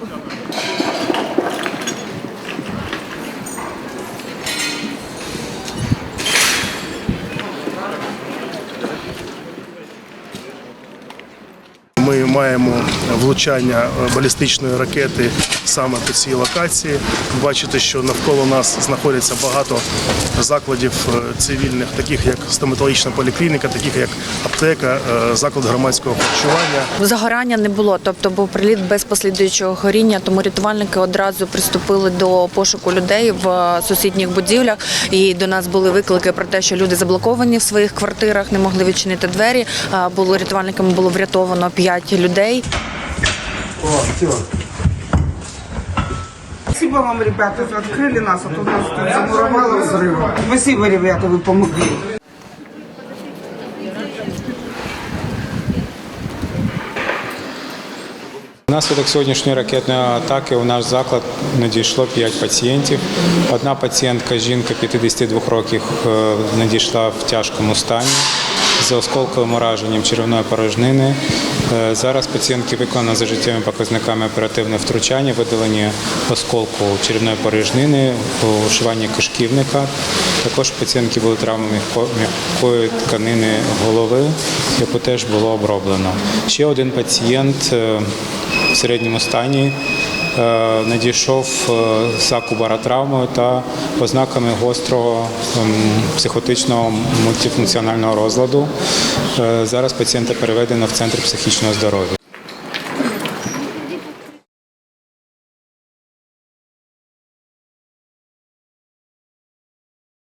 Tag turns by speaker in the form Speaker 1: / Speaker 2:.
Speaker 1: Thank you. Ми маємо влучання балістичної ракети саме по цій локації. Бачите, що навколо нас знаходиться багато закладів е, цивільних, таких як стоматологічна поліклініка, таких як аптека, е, заклад громадського харчування.
Speaker 2: Загорання не було, тобто був приліт без послідуючого горіння, тому рятувальники одразу приступили до пошуку людей в е, сусідніх будівлях. І до нас були виклики про те, що люди заблоковані в своїх квартирах, не могли відчинити двері. Було рятувальниками було врятовано п'ять людей.
Speaker 3: Спасибо вам, ребята, что открыли нас, а то нас тут замуровало взрывом. Спасибо, ребята, вы помогли.
Speaker 4: Внаслідок сьогоднішньої ракетної атаки у наш заклад надійшло 5 пацієнтів. Одна пацієнтка, жінка 52 років, е, надійшла в тяжкому стані з осколковим ураженням черевної порожнини. Е, Зараз пацієнтки виконано за життєвими показниками оперативне втручання, видалення осколку черевної порожнини, ушивання кишківника. Також пацієнтки були травми м'яко- м'якої тканини голови, яку теж було оброблено. Ще один пацієнт е, в середньому стані надійшов за кубаротравмою та ознаками гострого ем, психотичного мультифункціонального розладу. Е, Зараз пацієнта переведено в центр психічного здоров'я.